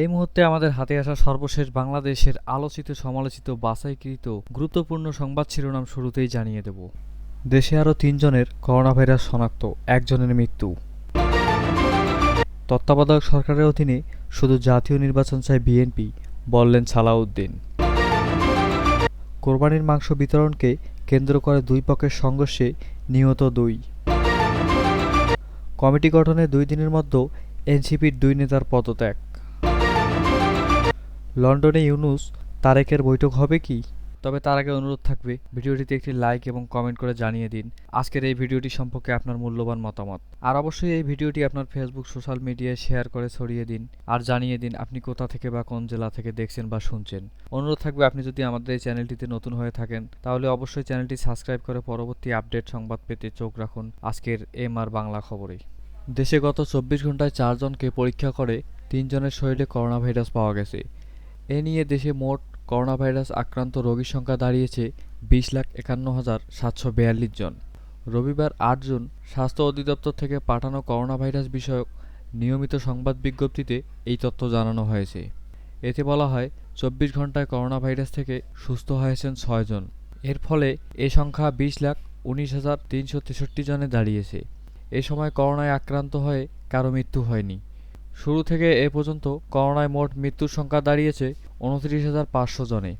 এই মুহূর্তে আমাদের হাতে আসা সর্বশেষ বাংলাদেশের আলোচিত, সমালোচিত, বাছাইকৃত, গুরুত্বপূর্ণ সংবাদ শিরোনাম শুরুতেই জানিয়ে দেব। দেশে আরও তিনজনের করোনা ভাইরাস শনাক্ত, একজনের মৃত্যু। তত্ত্বাবধায়ক সরকারের অধীনে শুধু জাতীয় নির্বাচন চায় বিএনপি, বললেন সালাউদ্দিন। কোরবানির মাংস বিতরণকে কেন্দ্র করে দুই পক্ষের সংঘর্ষে নিহত দুই। কমিটি গঠনে দুই দিনের মধ্যে এনসিপির দুই নেতার পদত্যাগ। লন্ডনে ইউনুস তারেকের বৈঠক হবে কি? তবে তার আগে অনুরোধ থাকবে, ভিডিওটিতে একটি লাইক এবং কমেন্ট করে জানিয়ে দিন। আজকের এই ভিডিওটি সম্পর্কে আপনার মূল্যবান মতামত। আর অবশ্যই এই ভিডিওটি আপনার ফেসবুক সোশ্যাল মিডিয়ায় শেয়ার করে ছড়িয়ে দিন আর জানিয়ে দিন আপনি কোথা থেকে বা কোন জেলা থেকে দেখছেন বা শুনছেন। অনুরোধ থাকবে আপনি যদি আমাদের এই চ্যানেলটিতে নতুন হয়ে থাকেন, তাহলে অবশ্যই চ্যানেলটি সাবস্ক্রাইব করে পরবর্তী আপডেট সংবাদ পেতে চোখ রাখুন। আজকের এম আর বাংলা খবরে। দেশে গত চব্বিশ ঘন্টায় চারজনকে পরীক্ষা করে তিনজনের শরীরে করোনা ভাইরাস পাওয়া গেছে। এ নিয়ে দেশে মোট করোনা ভাইরাস আক্রান্ত রোগীর সংখ্যা দাঁড়িয়েছে বিশ লাখ একান্ন হাজার সাতশো বিয়াল্লিশ জন। রবিবার আট জুন স্বাস্থ্য অধিদপ্তর থেকে পাঠানো করোনা ভাইরাস বিষয়ক নিয়মিত সংবাদ বিজ্ঞপ্তিতে এই তথ্য জানানো হয়েছে। এতে বলা হয়, চব্বিশ ঘন্টায় করোনা ভাইরাস থেকে সুস্থ হয়েছেন ছয়জন এর ফলে এ সংখ্যা বিশ লাখ উনিশ হাজার তিনশো তেষট্টি জনে দাঁড়িয়েছে। এ সময় করোনায় আক্রান্ত হয়ে কারও মৃত্যু হয়নি। শুরু থেকে এ পর্যন্ত করোনায় মোট মৃত্যুর সংখ্যা দাঁড়িয়েছে উনত্রিশ হাজার পাঁচশো জনে।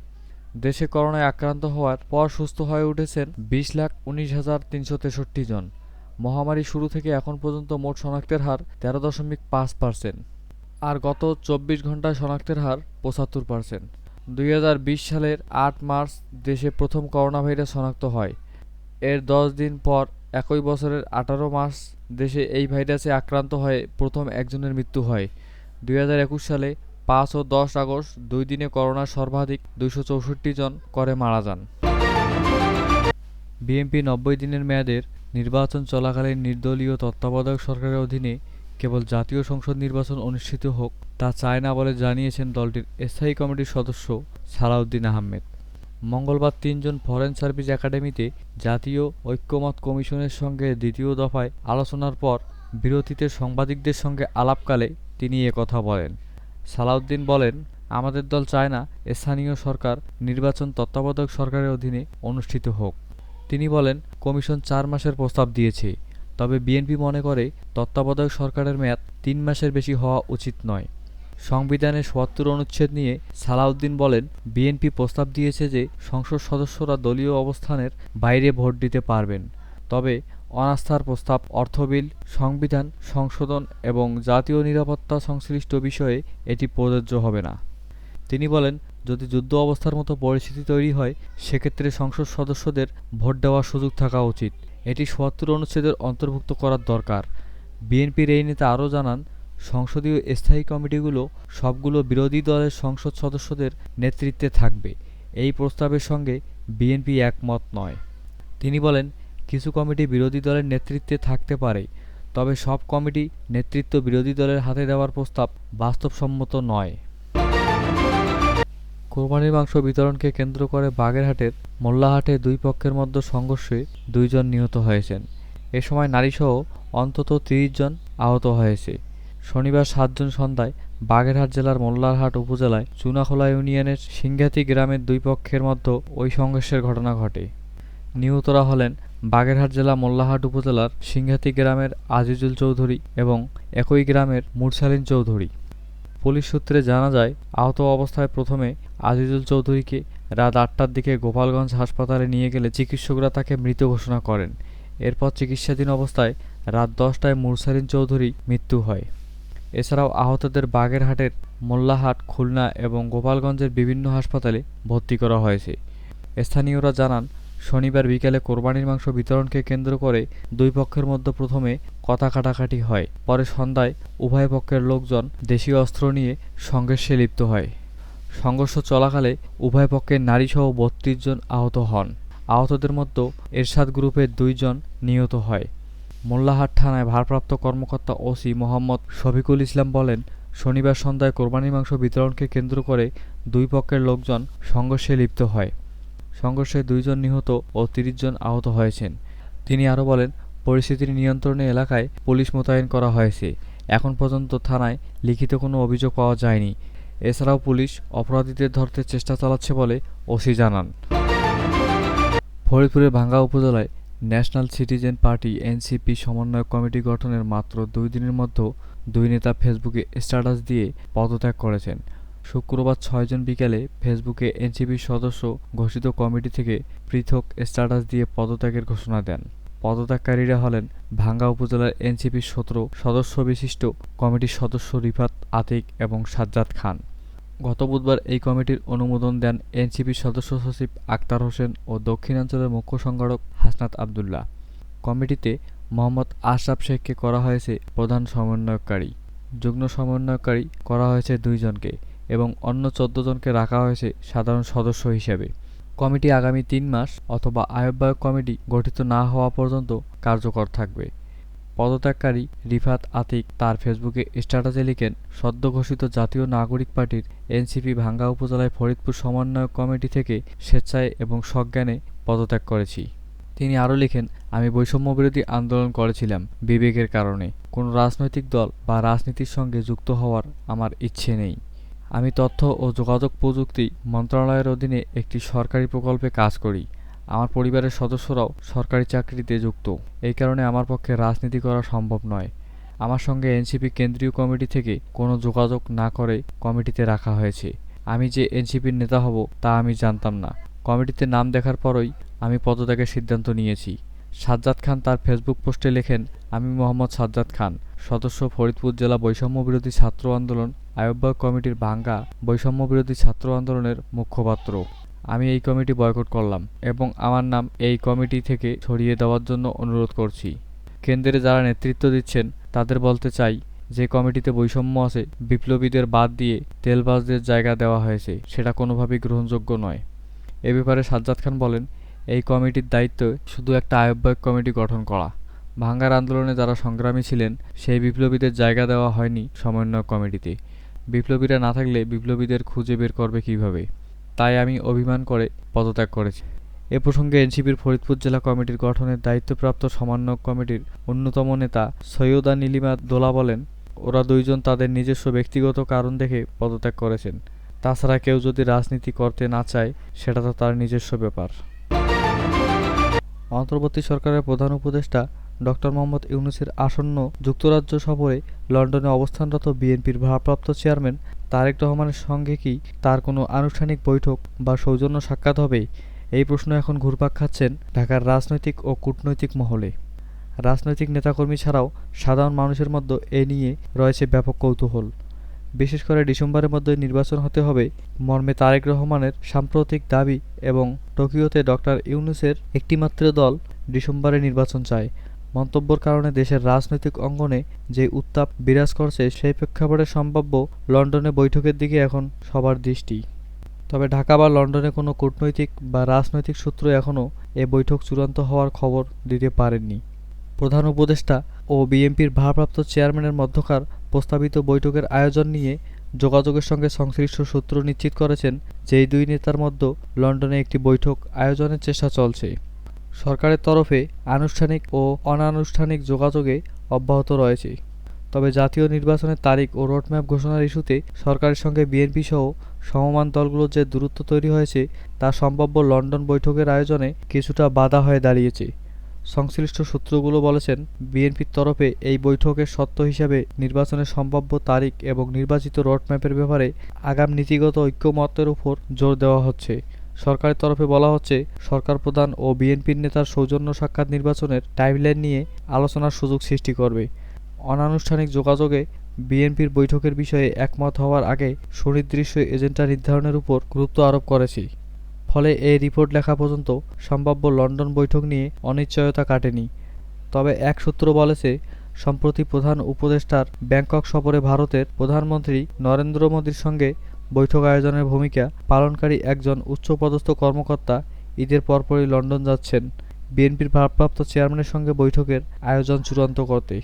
দেশে করোনায় আক্রান্ত হওয়ার পর সুস্থ হয়ে উঠেছেন বিশ লাখ উনিশ হাজার তিনশো তেষট্টি জন। মহামারী শুরু থেকে এখন পর্যন্ত মোট শনাক্তের হার তেরো দশমিক পাঁচ পার্সেন্ট। আর গত চব্বিশ ঘন্টায় শনাক্তের হার পঁচাত্তর পার্সেন্ট। দুই হাজার বিশ সালের আট মার্চ দেশে প্রথম করোনা ভাইরাস শনাক্ত হয়। এর দশ দিন পর একই বছরের আঠারো মার্চ দেশে এই ভাইরাসে আক্রান্ত হয়ে প্রথম একজনের মৃত্যু হয়। দুই হাজার একুশ সালে পাঁচ ও দশ আগস্ট দুই দিনে করোনার সর্বাধিক দুইশো চৌষট্টি জন করে মারা যান। বিএনপি নব্বই দিনের মেয়াদের নির্বাচন চলাকালীন নির্দলীয় তত্ত্বাবধায়ক সরকারের অধীনে কেবল জাতীয় সংসদ নির্বাচন অনুষ্ঠিত হোক তা চায় না বলে জানিয়েছেন দলটির স্থায়ী কমিটির সদস্য সালাউদ্দিন আহমেদ। মঙ্গলবার তিনজন ফরেন সার্ভিস একাডেমিতে জাতীয় ঐক্যমত কমিশনের সঙ্গে দ্বিতীয় দফায় আলোচনার পর বিরতিতে সাংবাদিকদের সঙ্গে আলাপকালে তিনি কথা বলেন। সালাউদ্দিন বলেন, আমাদের দল চায় না স্থানীয় সরকার নির্বাচন তত্ত্বাবধায়ক সরকারের অধীনে অনুষ্ঠিত হোক। তিনি বলেন, কমিশন চার মাসের প্রস্তাব দিয়েছে, তবে বিএনপি মনে করে তত্ত্বাবধায়ক সরকারের মেয়াদ তিন মাসের বেশি হওয়া উচিত নয়। সংবিধানের সোয়াত্তর অনুচ্ছেদ নিয়ে সালাউদ্দিন বলেন, বিএনপি প্রস্তাব দিয়েছে যে সংসদ সদস্যরা দলীয় অবস্থানের বাইরে ভোট দিতে পারবেন। তবে অনাস্থার প্রস্তাব, অর্থ বিল, সংবিধান, সংশোধন এবং জাতীয় নিরাপত্তা সংশ্লিষ্ট বিষয়ে এটি প্রযোজ্য হবে না। তিনি বলেন, যদি যুদ্ধ অবস্থার মতো পরিস্থিতি তৈরি হয়, সেক্ষেত্রে সংসদ সদস্যদের ভোট দেওয়ার সুযোগ থাকা উচিত। এটি সোয়াত্তর অনুচ্ছেদের অন্তর্ভুক্ত করার দরকার। বিএনপির এই নেতা আরও জানান সংসদীয় স্থায়ী কমিটিগুলো সবগুলো বিরোধী দলের সংসদ সদস্যদের নেতৃত্বে থাকবে। এই প্রস্তাবের সঙ্গে বিএনপি একমত নয়। তিনি বলেন, কিছু কমিটি বিরোধী দলের নেতৃত্বে থাকতে পারে, তবে সব কমিটি নেতৃত্ব বিরোধী দলের হাতে দেওয়ার প্রস্তাব বাস্তবসম্মত নয়। কোরবানির মাংস বিতরণকে কেন্দ্র করে বাগেরহাটের মোল্লাহাটে দুই পক্ষের মধ্যে সংঘর্ষে দুইজন নিহত হয়েছেন। এ সময় নারীসহ অন্তত তিরিশ জন আহত হয়েছে। শনিবার সাত জুন সন্ধ্যায় বাগেরহাট জেলার মোল্লারহাট উপজেলায় চুনাখোলা ইউনিয়নের সিংঘাতি গ্রামের দুই পক্ষের মধ্যে ওই সংঘর্ষের ঘটনা ঘটে। নিহতরা হলেন বাগেরহাট জেলা মোল্লাহাট উপজেলার সিংঘাতি গ্রামের আজিজুল চৌধুরী এবং একই গ্রামের মুরসালিন চৌধুরী। পুলিশ সূত্রে জানা যায়, আহত অবস্থায় প্রথমে আজিজুল চৌধুরীকে রাত আটটার দিকে গোপালগঞ্জ হাসপাতালে নিয়ে গেলে চিকিৎসকরা তাকে মৃত ঘোষণা করেন। এরপর চিকিৎসাধীন অবস্থায় রাত দশটায় মুরসালিন চৌধুরী মৃত্যু হয়। এছাড়াও আহতদের বাগেরহাটের মোল্লাহাট, খুলনা এবং গোপালগঞ্জের বিভিন্ন হাসপাতালে ভর্তি করা হয়েছে। স্থানীয়রা জানান, শনিবার বিকেলে কোরবানির মাংস বিতরণকে কেন্দ্র করে দুই পক্ষের মধ্যে প্রথমে কথা কাটাকাটি হয়, পরে সন্ধ্যায় উভয় পক্ষের লোকজন দেশীয় অস্ত্র নিয়ে সংঘর্ষে লিপ্ত হয়। সংঘর্ষ চলাকালে উভয় পক্ষের নারীসহ বত্রিশ জন আহত হন। আহতদের মধ্যে এরশাদ গ্রুপের দুইজন নিহত হয়। মোল্লাহাট থানায় ভারপ্রাপ্ত কর্মকর্তা ওসি মোহাম্মদ শফিকুল ইসলাম বলেন, শনিবার সন্ধ্যায় কোরবানির মাংস বিতরণকে কেন্দ্র করে দুই পক্ষের লোকজন সংঘর্ষে লিপ্ত হয়। সংঘর্ষে দুইজন নিহত ও তিরিশ জন আহত হয়েছেন। তিনি আরও বলেন পরিস্থিতির নিয়ন্ত্রণে এলাকায় পুলিশ মোতায়েন করা হয়েছে। এখন পর্যন্ত থানায় লিখিত কোনো অভিযোগ পাওয়া যায়নি। এছাড়াও পুলিশ অপরাধীদের ধরতে চেষ্টা চালাচ্ছে বলে ওসি জানান। ফরিদপুরের ভাঙ্গা উপজেলায় ন্যাশনাল সিটিজেন পার্টি এনসিপি সমন্বয় কমিটি গঠনের মাত্র দুই দিনের মধ্যে দুই নেতা ফেসবুকে স্ট্যাটাস দিয়ে পদত্যাগ করেছেন। শুক্রবার ছয়জন বিকেলে ফেসবুকে এনসিপির সদস্য ঘোষিত কমিটি থেকে পৃথক স্ট্যাটাস দিয়ে পদত্যাগের ঘোষণা দেন। পদত্যাগকারীরা হলেন ভাঙ্গা উপজেলার এনসিপির সতেরো সদস্য বিশিষ্ট কমিটির সদস্য রিফাত আতিক এবং সাজ্জাদ খান। গত বুধবার এই কমিটির অনুমোদন দেন এনসিপির সদস্য সচিব আক্তার হোসেন ও দক্ষিণাঞ্চলের মুখ্য সংগঠক হাসনাত আবদুল্লাহ। কমিটিতে মোহাম্মদ আশরাফ শেখকে করা হয়েছে প্রধান সমন্বয়কারী। যুগ্ম সমন্বয়কারী করা হয়েছে দুইজনকে এবং অন্য চোদ্দ জনকে রাখা হয়েছে সাধারণ সদস্য হিসেবে। কমিটি আগামী তিন মাস অথবা আহ্বায়ক কমিটি গঠিত না হওয়া পর্যন্ত কার্যকর থাকবে। পদত্যাগকারী রিফাত আতিক তার ফেসবুকে স্ট্যাটাসে লিখেন, সদ্য ঘোষিত জাতীয় নাগরিক পার্টির এনসিপি ভাঙ্গা উপজেলায় ফরিদপুর সমন্বয়ক কমিটি থেকে স্বেচ্ছায় এবং সজ্ঞানে পদত্যাগ করেছি। তিনি আরও লিখেন, আমি বৈষম্য বিরোধী আন্দোলন করেছিলাম বিবেকের কারণে। কোনো রাজনৈতিক দল বা রাজনীতির সঙ্গে যুক্ত হওয়ার আমার ইচ্ছে নেই। আমি তথ্য ও যোগাযোগ প্রযুক্তি মন্ত্রণালয়ের অধীনে একটি সরকারি প্রকল্পে কাজ করি। আমার পরিবারের সদস্যরাও সরকারি চাকরিতে যুক্ত। এই কারণে আমার পক্ষে রাজনীতি করা সম্ভব নয়। আমার সঙ্গে এনসিপি কেন্দ্রীয় কমিটি থেকে কোনো যোগাযোগ না করে কমিটিতে রাখা হয়েছে। আমি যে এনসিপির নেতা হব তা আমি জানতাম না। কমিটিতে নাম দেখার পরই আমি পদত্যাগের সিদ্ধান্ত নিয়েছি। সাজ্জাদ খান তার ফেসবুক পোস্টে লেখেন, আমি মোহাম্মদ সাজ্জাদ খান, সদস্য ফরিদপুর জেলা বৈষম্য বিরোধী ছাত্র আন্দোলন আহ্বায়ক কমিটির ভাঙ্গা বৈষম্য বিরোধী ছাত্র আন্দোলনের মুখপাত্র। আমি এই কমিটি বয়কট করলাম এবং আমার নাম এই কমিটি থেকে সরিয়ে দেওয়ার জন্য অনুরোধ করছি। কেন্দ্রে যারা নেতৃত্ব দিচ্ছেন, তাদের বলতে চাই যে কমিটিতে বৈষম্য আছে, বিপ্লবীদের বাদ দিয়ে তেলবাজদের জায়গা দেওয়া হয়েছে, সেটা কোনোভাবেই গ্রহণযোগ্য নয়। এ ব্যাপারে সাজ্জাদ খান বলেন, এই কমিটির দায়িত্ব শুধু একটা আহ্বায়ক কমিটি গঠন করা। ভাঙ্গার আন্দোলনে যারা সংগ্রামী ছিলেন, সেই বিপ্লবীদের জায়গা দেওয়া হয়নি সমন্বয় কমিটিতে। বিপ্লবীরা না থাকলে বিপ্লবীদের খুঁজে বের করবে কীভাবে? তাই আমি অভিমান করে পদত্যাগ করেছি। এ প্রসঙ্গে এনসিপির ফরিদপুর জেলা কমিটির গঠনের দায়িত্বপ্রাপ্ত সমন্বয়ক কমিটির অন্যতম নেতা সৈয়দা নীলিমা দোলা বলেন, ওরা দুইজন তাদের নিজস্ব ব্যক্তিগত কারণ দেখে পদত্যাগ করেছেন। তাছাড়া কেউ যদি রাজনীতি করতে না চায়, সেটা তো তার নিজস্ব ব্যাপার। অন্তর্বর্তী সরকারের প্রধান উপদেষ্টা ডক্টর মোহাম্মদ ইউনুসের আসন্ন যুক্তরাজ্য সফরে লন্ডনে অবস্থানরত বিএনপির ভারপ্রাপ্ত চেয়ারম্যান তারেক রহমানের সঙ্গে কি তার কোনো আনুষ্ঠানিক বৈঠক বা সৌজন্য সাক্ষাৎ হবে? এই প্রশ্ন এখন ঘুরপাক খাচ্ছেন ঢাকার রাজনৈতিক ও কূটনৈতিক মহলে। রাজনৈতিক নেতাকর্মী ছাড়াও সাধারণ মানুষের মধ্যে এ নিয়ে রয়েছে ব্যাপক কৌতূহল। বিশেষ করে ডিসেম্বরের মধ্যে নির্বাচন হতে হবে মর্মে তারেক রহমানের সাম্প্রতিক দাবি এবং টোকিওতে ডক্টর ইউনুসের একটিমাত্র দল ডিসেম্বরে নির্বাচন চায়। মন্তব্যর কারণে দেশের রাজনৈতিক অঙ্গনে যে উত্তাপ বিরাজ করছে, সেই প্রেক্ষাপটে সম্ভাব্য লন্ডনে বৈঠকের দিকে এখন সবার দৃষ্টি। তবে ঢাকা বা লন্ডনে কোনো কূটনৈতিক বা রাজনৈতিক সূত্র এখনও এ বৈঠক চূড়ান্ত হওয়ার খবর দিতে পারেননি। প্রধান উপদেষ্টা ও বিএনপির ভারপ্রাপ্ত চেয়ারম্যানের মধ্যকার প্রস্তাবিত বৈঠকের আয়োজন নিয়ে যোগাযোগের সঙ্গে সংশ্লিষ্ট সূত্র নিশ্চিত করেছেন যে, এই দুই নেতার মধ্যে লন্ডনে একটি বৈঠক আয়োজনের চেষ্টা চলছে। সরকারের তরফে আনুষ্ঠানিক ও অনানুষ্ঠানিক যোগাযোগে অব্যাহত রয়েছে। তবে জাতীয় নির্বাচনের তারিখ ও রোডম্যাপ ঘোষণার ইস্যুতে সরকারের সঙ্গে বিএনপি সহ সমমান দলগুলোর যে দূরত্ব তৈরি হয়েছে, তা সম্ভাব্য লন্ডন বৈঠকের আয়োজনে কিছুটা বাধা হয়ে দাঁড়িয়েছে। সংশ্লিষ্ট সূত্রগুলো বলেছেন, বিএনপির তরফে এই বৈঠকের সত্য হিসাবে নির্বাচনের সম্ভাব্য তারিখ এবং নির্বাচিত রোডম্যাপের ব্যাপারে আগাম নীতিগত ঐক্যমতের উপর জোর দেওয়া হচ্ছে। সরকারের তরফে বলা হচ্ছে, সরকার প্রধান ও বিএনপির নেতার সৌজন্য সাক্ষাৎ নির্বাচনের টাইমলাইন নিয়ে আলোচনার সুযোগ সৃষ্টি করবে। অনানুষ্ঠানিক যোগাযোগে বিএনপির বৈঠকের বিষয়ে একমত হওয়ার আগে সুনির্দিষ্ট এজেন্ডা নির্ধারণের উপর গুরুত্ব আরোপ করেছি। ফলে এই রিপোর্ট লেখা পর্যন্ত সম্ভাব্য লন্ডন বৈঠক নিয়ে অনিশ্চয়তা কাটেনি। তবে এক সূত্র বলেছে, সম্প্রতি প্রধান উপদেষ্টার ব্যাংকক সফরে ভারতের প্রধানমন্ত্রী নরেন্দ্র মোদীর সঙ্গে বৈঠক আয়োজনের ভূমিকা পালনকারী একজন উচ্চপদস্থ কর্মকর্তা ঈদের পরপরই লন্ডন যাচ্ছেন। বিএনপির ভারপ্রাপ্ত চেয়ারম্যানের সঙ্গে বৈঠকের আয়োজন চূড়ান্ত করতে